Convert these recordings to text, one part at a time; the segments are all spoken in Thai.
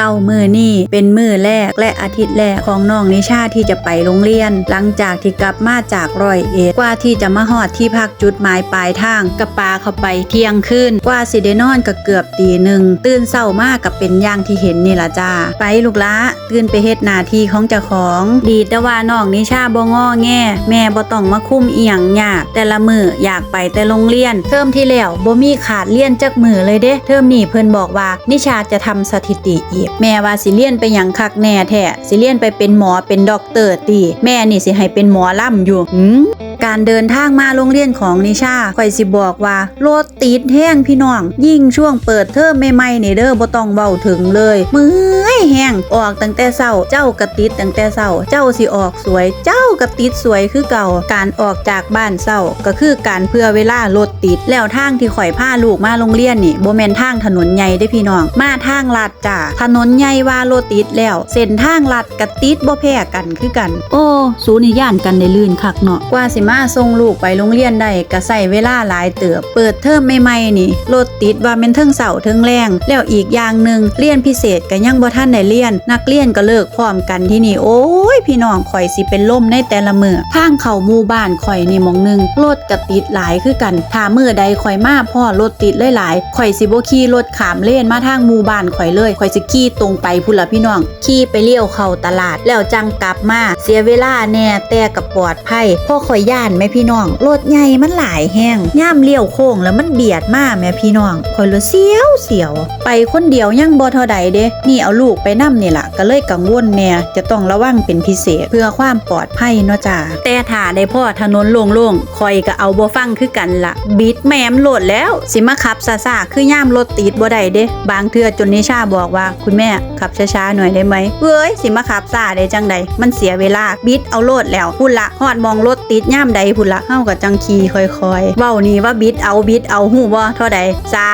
เศร้ามือนี่เป็นมือแรกและอาทิตย์แรกของน้องนิชาที่จะไปโรงเรียน หลังจากที่กลับมาจากร้อยเอ็ดกว่าที่จะมาหอดที่พักจุดหมายปลายทางกับปาเข้าไปเที่ยงคืนกว่าสิได้นอนก็เกือบตีหนึ่งตื่นเศร้ามากกับเป็นอย่างที่เห็นนี่ละจ้าไปลูกละตื่นไปเฮ็ดนาทีของเจ้าของ ดีแต่ว่าน้องนิชาบ่งอแง่ แม่บ่ต้องมาคุ้มเอียงยากแต่ละมืออยากไปแต่โรงเรียน เทอมที่แล้วบ่มีขาดเรียนจักมือเลยเด้ เทอมนี้เพิ่นบอกว่านิชาจะทำสถิติอีกแม่ว่าสิเลียนไปอยังคักแน่แท้สิเลียนไปเป็นหมอเป็นด็อกเตอร์ตีแม่นี่สิให้เป็นหมอล่ำอยู่อืม การเดินทางมาโรงเรียนของนิชาข่อยสิบอกว่ารถติดแห้งพี่น้อง ยิ่งช่วงเปิดเทอมใหม่ๆนี่เด้อบ่ต้องเว้าถึงเลยมือยแห้งออกตั้งแต่เช้าเจ้ากระติดตั้งแต่เช้าเจ้าสิออกสวย เจ้ากระติดสวยคือเก่า การออกจากบ้านเช้าก็คือการเพื่อเวลารถติด แล้วทางที่ข่อยพาลูกมาโรงเรียนนี่บ่แม่นทางถนนใหญ่เด้พี่น้อง มาทางลาดจ้าถนนใหญ่ว่ารถติดแล้วเส้นทางลาดกระติดบ่แพ้กันคือกัน โอ้ สูนิย่านกันได้ลื่นคักเนาะกว่าสิมาส่งลูกไปโรงเรียนได้ก็ใส่เวลาหลายเติบ เปิดเทอมใหม่ๆนี่รถติดว่าเป็นเทิงเสาเทิงแรงแล้วอีกอย่างหนึ่งเรียนพิเศษก็ยังบ่ท่านได้เรียน นักเรียนก็เลิกพร้อมกันที่นี่โอ้ ยพี่น้องข่อยสิเป็นล่มในแต่ละมือทางเข้าหมู่บ้านข่อยนี่มองหนึงรถก็ติดหลายคือกันถ้ามือใดข่อยมาพ่อรถติดหลายๆข่อยสิบ่ขี่รถขามเลนมาทางหมู่บ้านข่อยเลยข่อยสิขี่ตรงไปพุ่นละพี่น้องขี่ไปเลี้ยวเข้าตลาด แล้วจังกลับมาเสียเวลาแน่แต่ก็ปลอดภัยพ่อข่อยย่านแม่พี่น้องรถใหญ่มันหลายแห้งย่ามเลี้ยวโค้งแล้วมันเบียดมาแม่พี่น้องข่อยเลยเสียวเสียว ไปคนเดียวยังบ่เท่าใดเด้นี่เอาลูกไปนํนี่ล่ะก็เลยกังวลแน่จะต้องระวังเป็นพิเศษ เพื่อความปลอดภัยเนาะจ้าแต่ถ้าได้พ่อถนนโล่งๆข่อยก็เอาบ่ฟังคือกันละบิดแมมโหลดแล้ว สิมาขับซ่าๆคือย่ามรถติดบ่ได้เด้ บางเทื่อจนนิชาบอกว่าคุณแม่ขับช้าๆหน่อยได้ไหมเว้ยสิมาขับซาได้จังใดมันเสียเวลาบิดเอาโหลดแล้วพุ่นละฮอดมองรถติดย่ามใดพุ่นละเฮาก็จังขี่ค่อยๆเว้านี่ว่าบิดเอาบิดเอาหูบ่เท่าใด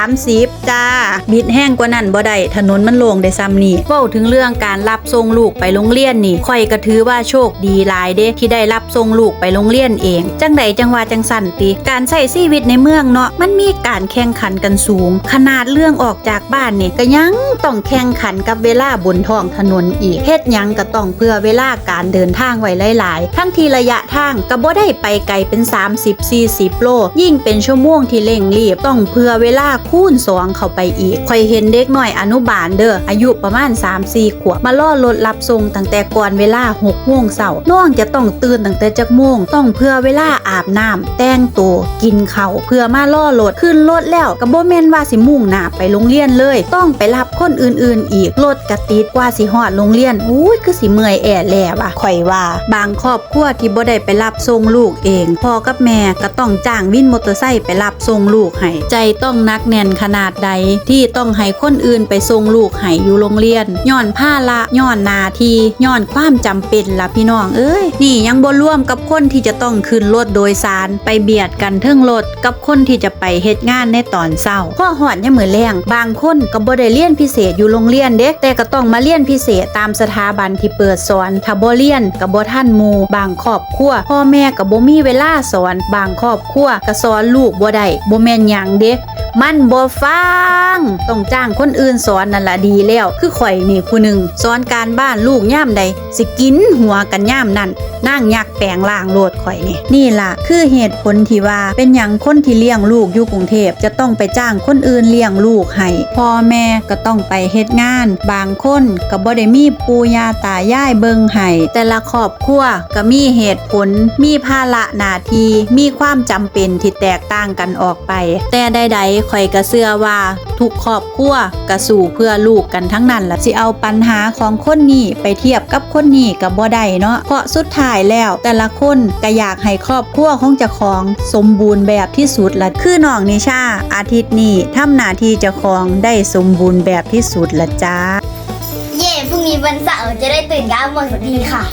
30จ้าบิดแห้งกว่านั้นบ่ได้ถนนมันโล่งได้ซ้ำนี่เว้าถึงเรื่องการรับส่งลูกไปโรงเรียนนี่ข่อยก็ถือว่าโชคดีหลายเด้ที่ได้รับส่งลูกไปโรงเรียนเอง จังใดจังว่าจังสั่นติ การใช้ชีวิตในเมืองเนาะมันมีการแข่งขันกันสูง ขนาดเรื่องออกจากบ้านเนี่ยก็ยังต้องแข่งขันกับเวลาบนท้องถนนอีกเฮ็ดยังก็ต้องเพื่อเวลาการเดินทางไว้หลาย ๆ ทั้งทีระยะทางก็บ่ได้ไปไกลเป็น 30-40 โล ยิ่งเป็นชั่วโมงที่เร่งรีบต้องเพื่อเวลาคูณสองเข้าไปอีกคอยเห็นเด็กหน้อยอนุบาลเด้ออายุประมาณ 3-4 ขวบมาล่อรถรับส่งตั้งแต่ก่อนเวลา6โมงเช้าน้องจะต้องตื่นตั้งแต่จักโมงต้องเพื่อเวลาอาบน้ำแต่งตัวกินข้าวเพื่อมาล่อรถขึ้นรถแล้วก็บ่แมนว่าสิมุ่งหน้าไปโรงเรียนเลย ต้องไปรับคนอื่นๆ อีกรถกระติดกว่าสิฮอดโรงเรียนอุ้ยคือสิเมื่อยแอ่แล่ว่ะข่อยว่า บางครอบครัวที่บ่ได้ไปรับส่งลูกเองพ่อกับแม่ก็ต้องจ้างวินมอเตอร์ไซค์ไปรับส่งลูกให้ใจต้องนักแน่นขนาดใดที่ต้องให้คนอื่นไปส่งลูกให้อยู่โรงเรียนย้อนผ้าละย้อนหนาทีย้อนความจำเป็นละพี่น้องเอ้ยนี่ยังบ่ร่วมกับคนที่จะต้องขึ้นรถโดยสารไปเบียดกันเทิงรถกับคนที่จะไปเฮ็ดงานในตอนเช้าพ่อหอดยามมื้อแรงบางคนก็บ่ได้เรียนพิเศษอยู่โรงเรียนเด้แต่ก็ต้องมาเรียนพิเศษตามสถาบันที่เปิดสอนถ้าบ่เรียนก็บ่ทันหมู่บางครอบครัวพ่อแม่ก็บ่มีเวลาสอน บางครอบครัวก็สอนลูกบ่ได้บ่แม่นหยังเด้ มันบ่ฟังต้องจ้างคนอื่นสอนนั่นละดีแล้ว คือข่อยนี่ผู้หนึ่งสอนการบ้านลูกย่ามใด สิกินหัวกันย่ามนั่น นั่งยักแปลงล่างโลดข่อยนี่นี่ล่ะ คือเหตุผลที่ว่าเป็นอย่างคนที่เลี้ยงลูกอยู่กรุงเทพจะต้องไปจ้างคนอื่นเลี้ยงลูกให้พ่อแม่ก็ต้องไปเฮ็ดงาน บางคนก็บ่ได้มีปู่ย่าตายายเบิ่งให้แต่ละครอบครัวก็มีเหตุผล มีภาระหน้าที่มีความจำเป็นที่แตกต่างกันออกไป แต่ใดๆข่อยก็เชื่อว่าทุกครอบครัวก็สู่เพื่อลูกกันทั้งนั้นละสิเอาปัญหาของคนนี้ไปเทียบกับคนนี้ก็บ่ได้เนาะเพราะสุดท้ายแล้ว แต่ละคนก็อยากให้ครอบครัวของเจ้าของสมบูรณ์แบบที่สุดละคือน้องนิชาอาทิตย์นี้ทำหน้าที่เจ้าของได้สมบูรณ์แบบที่สุดละจ้าเย่พรุ่งนี้วันเสาร์จะได้ตื่นเก้าโมงสักทีค่ะ